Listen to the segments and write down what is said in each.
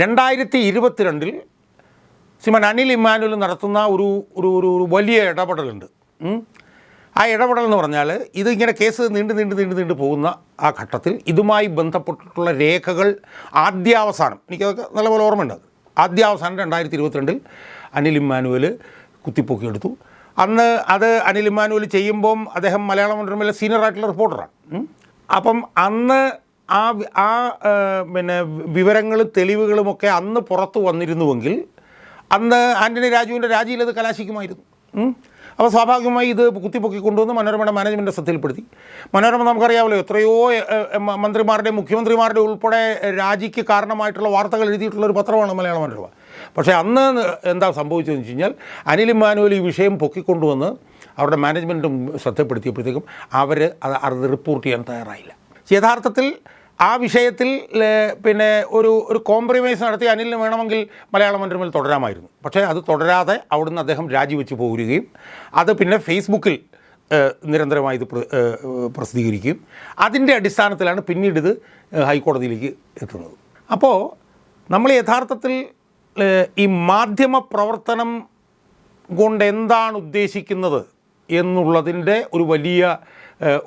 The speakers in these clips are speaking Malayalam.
രണ്ടായിരത്തി ഇരുപത്തിരണ്ടിൽ ശ്രീമാൻ അനിൽ ഇമ്മാനുവൽ നടത്തുന്ന ഒരു ഒരു ഒരു വലിയ ഇടപെടലുണ്ട്. ആ ഇടപെടൽ എന്ന് പറഞ്ഞാൽ ഇതിങ്ങനെ കേസ് നീണ്ടു നീണ്ടു നീണ്ടു നീണ്ടു പോകുന്ന ആ ഘട്ടത്തിൽ ഇതുമായി ബന്ധപ്പെട്ടിട്ടുള്ള രേഖകൾ ആദ്യാവസാനം എനിക്കതൊക്കെ നല്ലപോലെ ഓർമ്മയുണ്ട്. ആദ്യാവസാനം രണ്ടായിരത്തി ഇരുപത്തിരണ്ടിൽ അനിൽ ഇമ്മാനുവൽ കുത്തിപ്പൊക്കിയെടുത്തു അന്ന് അത് അനിൽ ഇമ്മാനുവൽ ചെയ്യുമ്പം അദ്ദേഹം മലയാള മനോരമയിലെ സീനിയർ ആയിട്ടുള്ള റിപ്പോർട്ടറാണ്. അപ്പം അന്ന് ആ ആ പിന്നെ വിവരങ്ങളും തെളിവുകളുമൊക്കെ അന്ന് പുറത്തു വന്നിരുന്നുവെങ്കിൽ അന്ന് ആന്റണി രാജുവിന്റെ രാജിയിൽ അത് കലാശിക്കുമായിരുന്നു. അപ്പോൾ സ്വാഭാവികമായി ഇത് കുത്തിപ്പൊക്കി കൊണ്ടുവന്ന് മനോരമയുടെ മാനേജ്മെന്റ് ശ്രദ്ധയിൽപ്പെടുത്തി. മനോരമ നമുക്കറിയാമല്ലോ എത്രയോ മന്ത്രിമാരുടെ മുഖ്യമന്ത്രിമാരുടെ ഉൾപ്പെടെ രാജിക്ക് കാരണമായിട്ടുള്ള വാർത്തകൾ എഴുതിയിട്ടുള്ള ഒരു പത്രമാണ് മലയാള മനോരമ. പക്ഷേ അന്ന് എന്താ സംഭവിച്ചതെന്ന് വെച്ച് കഴിഞ്ഞാൽ അനിൽ ഇമ്മാനുവൽ ഈ വിഷയം പൊക്കിക്കൊണ്ടുവന്ന് അവരുടെ മാനേജ്മെന്റും ശ്രദ്ധപ്പെടുത്തിയപ്പോഴത്തേക്കും അവർ അത് റിപ്പോർട്ട് ചെയ്യാൻ തയ്യാറായില്ല. യഥാർത്ഥത്തിൽ ആ വിഷയത്തിൽ പിന്നെ ഒരു ഒരു കോംപ്രമൈസ് നടത്തി അനിലിന് വേണമെങ്കിൽ മലയാള മനോരമയിൽ തുടരാമായിരുന്നു. പക്ഷേ അത് തുടരാതെ അവിടുന്ന് അദ്ദേഹം രാജിവെച്ച് പോരുകയും അത് പിന്നെ ഫേസ്ബുക്കിൽ നിരന്തരമായി ഇത് പ്ര- പ്രസിദ്ധീകരിക്കുകയും അതിന്റെ അടിസ്ഥാനത്തിലാണ് പിന്നീട് ഇത് ഹൈക്കോടതിയിലേക്ക് എത്തുന്നത്. അപ്പോൾ നമ്മൾ യഥാർത്ഥത്തിൽ ഈ മാധ്യമ പ്രവർത്തനം കൊണ്ട് എന്താണ് ഉദ്ദേശിക്കുന്നത് എന്നുള്ളതിന്റെ ഒരു വലിയ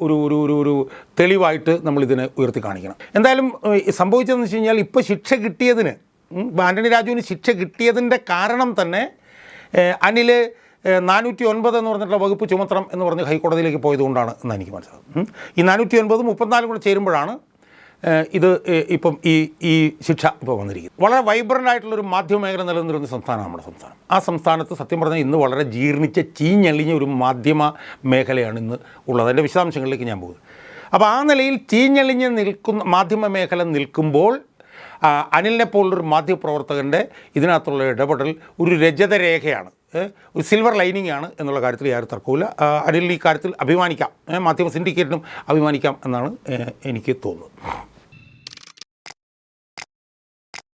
ഒരു ഒരു ഒരു ഒരു തെളിവായിട്ട് നമ്മളിതിനെ ഉയർത്തി കാണിക്കണം. എന്തായാലും സംഭവിച്ചതെന്ന് വെച്ച് കഴിഞ്ഞാൽ ഇപ്പോൾ ശിക്ഷ കിട്ടിയതിന് ആന്റണി രാജുവിന് ശിക്ഷ കിട്ടിയതിന്റെ കാരണം തന്നെ അനിൽ നാനൂറ്റി ഒൻപത് എന്ന് പറഞ്ഞിട്ടുള്ള വകുപ്പ് ചുമത്തണം എന്ന് പറഞ്ഞ് ഹൈക്കോടതിയിലേക്ക് പോയതുകൊണ്ടാണ് എന്ന് എനിക്ക് മനസ്സിലാകും ഈ നാനൂറ്റി ഒൻപത് മുപ്പത്തിനാലും കൂടെ ചേരുമ്പോഴാണ് ഇത് ഇപ്പം ഈ ഈ ശിക്ഷ ഇപ്പോൾ വന്നിരിക്കുന്നത് വളരെ വൈബ്രന്റ് ആയിട്ടുള്ളൊരു മാധ്യമ മേഖല നിലനിന്നിരുന്ന സംസ്ഥാനമാണ് നമ്മുടെ സംസ്ഥാനം. ആ സംസ്ഥാനത്ത് സത്യം പറഞ്ഞാൽ ഇന്ന് വളരെ ജീർണിച്ച ചീഞ്ഞളിഞ്ഞ ഒരു മാധ്യമ മേഖലയാണ് ഇന്ന് ഉള്ളത്. അതിന്റെ വിശദാംശങ്ങളിലേക്ക് ഞാൻ പോകുന്നത് അപ്പോൾ ആ നിലയിൽ ചീഞ്ഞളിഞ്ഞ് നിൽക്കുന്ന മാധ്യമ മേഖല നിൽക്കുമ്പോൾ അനിലിനെ പോലുള്ളൊരു മാധ്യമപ്രവർത്തകന്റെ ഇതിനകത്തുള്ള ഇടപെടൽ ഒരു രജതരേഖയാണ് രേഖയാണ്. ഒരു സിൽവർ ലൈനിങ് ആണ് എന്നുള്ള കാര്യത്തിൽ യാതൊരു തർക്കവുമില്ല. അനിൽ ഈ കാര്യത്തിൽ അഭിമാനിക്കാം. മാധ്യമ സിൻഡിക്കേറ്റിനും അഭിമാനിക്കാം എന്നാണ് എനിക്ക് തോന്നുന്നത്.